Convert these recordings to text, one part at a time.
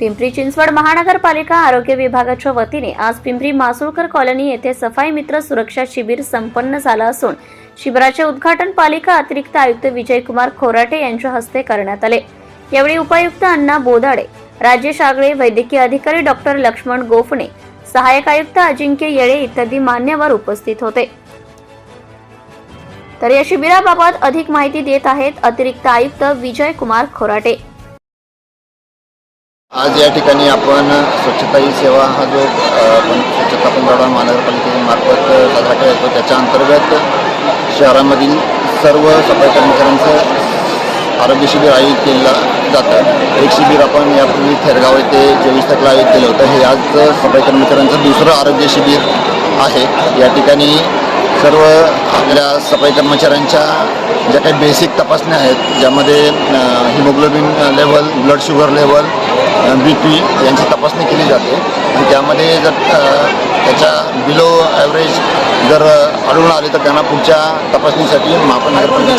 पिंपरी चिंचवड महानगरपालिका आरोग्य विभागाच्या वतीने आज पिंपरी मासुळकर कॉलनी येथे सफाई मित्र सुरक्षा शिबिर संपन्न झालं असून शिबिराचे उद्घाटन पालिका अतिरिक्त आयुक्त विजयकुमार खोराटे यांच्या हस्ते करण्यात आले. यावेळी उपायुक्त अण्णा बोदाडे राजेश आगळे वैद्यकीय अधिकारी डॉक्टर लक्ष्मण गोफणे सहाय्यक आयुक्त अजिंक्य येळे इत्यादी मान्यवर उपस्थित होते. तर या शिबिराबाबत अधिक माहिती देत आहेत अतिरिक्त आयुक्त विजय कुमार खोराटे. आज या ठिकाणी आपण स्वच्छता ही सेवा हा जो आपण स्वच्छता पंधरवडा महानगरपालिकेमार्फत साजरा केला जातो. त्याच्या अंतर्गत शहरामधील सर्व सफाई कर्मचाऱ्यांचं आरोग्य शिबिर आयोजित केलं जातं. एक शिबिर आपण यापूर्वी थेरगाव येथे चोवीस तारखेला आयोजित केलं होतं. हे आज सफाई कर्मचाऱ्यांचं दुसरं आरोग्य शिबिर आहे. या ठिकाणी सर्व आपल्या सफाई कर्मचाऱ्यांच्या ज्या काही बेसिक तपासण्या आहेत ज्यामध्ये haemoglobin level blood sugar level B P यांची तपासणी केली जाते. आणि त्यामध्ये जर त्याच्या बिलो ॲव्हरेज जर आढळून आले तर त्यांना पुढच्या तपासणीसाठी महापौर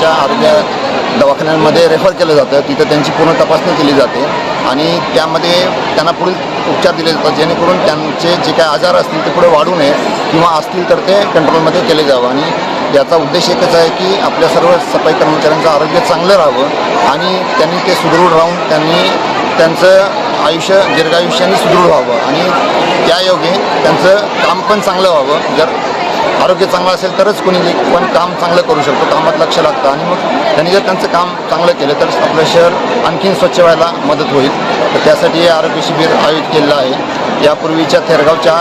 आरोग्य दवाखान्यांमध्ये रेफर केलं जातं. तिथं त्यांची पूर्ण तपासणी केली जाते. आणि त्यामध्ये त्यांना पुढील उपचार दिले जातात. जेणेकरून त्यांचे जे काही आजार असतील ते पुढे वाढू नये किंवा असतील तर ते कंट्रोलमध्ये केले जावं. आणि याचा उद्देश एकच आहे की आपल्या सर्व सफाई कर्मचाऱ्यांचं आरोग्य चांगलं राहावं. आणि त्यांनी ते सुदृढ राहून त्यांनी त्यांचं आयुष्य दीर्घायुष्याने सुदृढ व्हावं आणि त्यायोगे त्यांचं काम पण चांगलं व्हावं. जर आरोग्य चांगलं असेल तरच कोणी पण काम चांगलं करू शकतो कामात लक्ष लागतं आणि मग त्यांनी जर त्यांचं काम चांगलं केलं तर आपलं शहर आणखीन स्वच्छ व्हायला मदत होईल. तर त्यासाठी हे आरोग्य शिबिर आयोजित केलेलं आहे. यापूर्वीच्या थेरगावच्या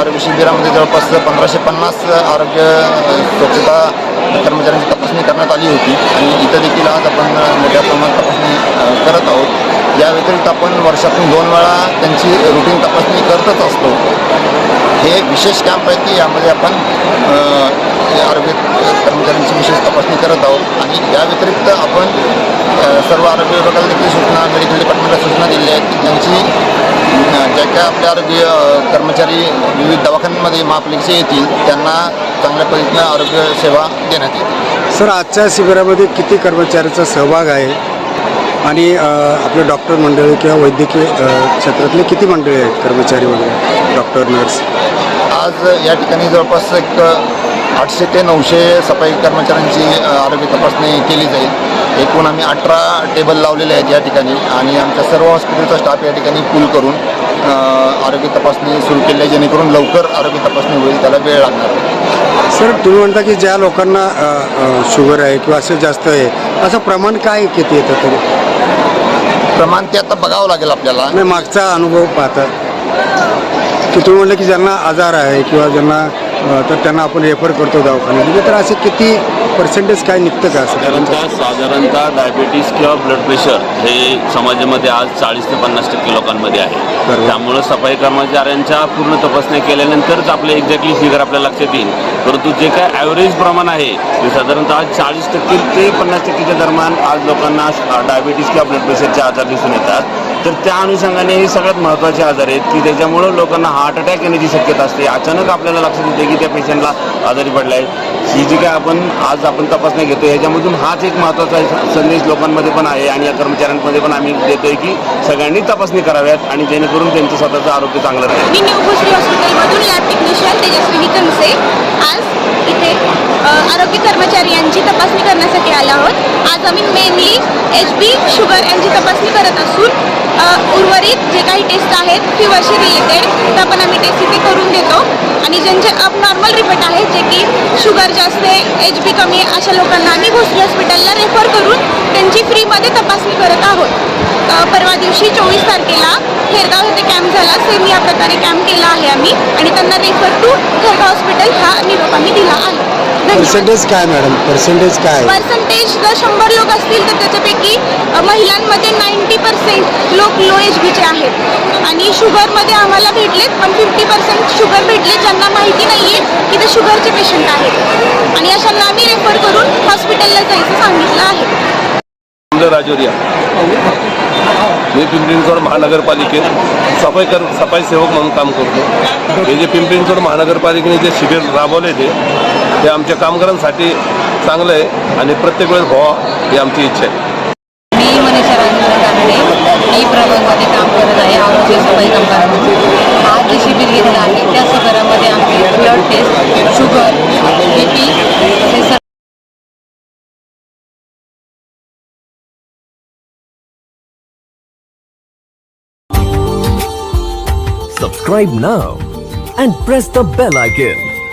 आरोग्य शिबिरामध्ये जवळपास पंधराशे पन्नास आरोग्य स्वच्छता कर्मचाऱ्यांची तपासणी करण्यात आली होती आणि इथं देखील आज आपण मोठ्या प्रमाणात तपासणी करत आहोत. या व्यतिरिक्त आपण वर्षातून दोन वेळा त्यांची रुटीन तपासणी करतच असतो. हे विशेष कॅम्प आहे की यामध्ये आपण आरोग्य कर्मचाऱ्यांची विशेष तपासणी करत आहोत. आणि या व्यतिरिक्त आपण सर्व आरोग्य विभागाला देखील सूचना मेडिकल डिपार्टमेंटला सूचना दिल्या आहेत की त्यांची अ, ज्या काय आपले आरोग्य कर्मचारी विविध दवाखान्यांमध्ये महापालिकेचे येतील त्यांना चांगल्या पद्धतीनं आरोग्य सेवा देण्यात येईल. सर आजच्या शिबिरामध्ये किती कर्मचाऱ्यांचा सहभाग आहे? आणि आपले डॉक्टर मंडळी किंवा वैद्यकीय क्षेत्रातले किती मंडळी आहेत कर्मचारी वगैरे डॉक्टर नर्स? आज या ठिकाणी जवळपास एक आठशे ते नऊशे सफाई कर्मचाऱ्यांची आरोग्य तपासणी केली जाईल. एकूण आम्ही अठरा टेबल लावलेले आहेत या ठिकाणी आणि आमच्या सर्व हॉस्पिटलचा स्टाफ या ठिकाणी पूल करून आरोग्य तपासणी सुरू केली आहे जेणेकरून लवकर आरोग्य तपासणी होईल त्याला वेळ लागणार नाही सर तुम्ही म्हणता की ज्या लोकांना शुगर आहे किंवा असं जास्त आहे असं प्रमाण काय किती येतं तरी? प्रमाण ते आता बघावं लागेल आपल्याला. नाही मागचा अनुभव पाहता. की तुम्ही म्हणलं की ज्यांना आजार आहे किंवा ज्यांना तर त्यांना आपण रेफर करतो दवाखान्यात. तर असे किती पर्सेंटेज काय निघतं का साधारणतः साधारणतः डायबिटीस किंवा ब्लड प्रेशर हे समाजामध्ये आज चाळीस ते पन्नास टक्के लोकांमध्ये आहे. त्यामुळं सफाई कर्मचाऱ्यांच्या पूर्ण तपासण्या केल्यानंतरच आपले एक्झॅक्टली फिगर आपल्या लक्षात येईल. परंतु जे काय ॲव्हरेज प्रमाण आहे ते साधारणतः आज चाळीस टक्के ते पन्नास टक्केच्या दरम्यान आज लोकांना डायबिटीस किंवा ब्लड प्रेशरचे आजार दिसून येतात. तर त्या अनुषंगाने हे सगळ्यात महत्त्वाचे आजार आहेत की त्याच्यामुळं लोकांना हार्ट अटॅक येण्याची शक्यता असते. अचानक आपल्याला लक्षात येते की त्या पेशंटला आजारी पडला आहे ही जी काय आपण आज आपण तपासण्या घेतो ह्याच्यामधून हाच एक महत्त्वाचा संदेश लोकांमध्ये पण आहे आणि या कर्मचाऱ्यांमध्ये पण आम्ही देतोय की सगळ्यांनी तपासणी कराव्यात आणि जेणेकरून त्यांचं स्वतःचं आरोग्य चांगलं राहील. आरोग्य कर्मचारी यांची तपासणी करण्यासाठी आलो आहोत. आज आम्ही मेनली एच बी शुगर यांची तपासणी करत असून उर्वरित जे काही टेस्ट आहेत फिवरशी रिलेटेड तर पण आम्ही टेस्ट इथे करून देतो. आणि ज्यांचे अबनॉर्मल रिपोर्ट आहेत जे की शुगर जास्त आहे एच बी कमी आहे अशा लोकांना आम्ही भोसरी हॉस्पिटलला रेफर करून त्यांची फ्रीमध्ये तपासणी करत आहोत. परवा दिवशी चोवीस तारखेला खेरगाव येथे कॅम्प झाला. सेम या प्रकारे कॅम्प केला आहे आम्ही. आणि त्यांना रेफर टू खेरगाव हॉस्पिटल हा निरोप आम्ही दिला आहे. पर्सेंटेज काय मॅडम पर्सेंटेज काय? पर्सेंटेज जर शंभर लोक असतील तर त्याच्यापैकी महिलांमध्ये नाईन्टी पर्सेंट लोक लो एच बीचे आहेत. आणि शुगरमध्ये आम्हाला भेटलेत पण फिफ्टी पर्सेंट शुगर भेटले ज्यांना माहिती नाही आहे की ते शुगरचे पेशंट आहेत. आणि अशांना आम्ही रेफर करून हॉस्पिटलला जायचं सांगितलं आहे. सुंदर राजोरिया मी पिंपरी चिंचवड महानगरपालिकेत सफाई कर सफाई सेवक म्हणून काम करतो. हे जे पिंपरी चिंचवड महानगरपालिकेने जे शिबिर राबवले ते ते आमच्या कामगारांसाठी चांगलं आहे आणि प्रत्येक वेळेस व्हावं ही आमची इच्छा आहे मी मनीषा राजेंद्र कानडे मी प्रभागमध्ये काम करत आहे आरोग्य नंबर आज जे शिबिर घेतलं आहे त्या शिबिरामध्ये आम्ही blood test sugar B P हे सर्व Subscribe now and press the bell icon.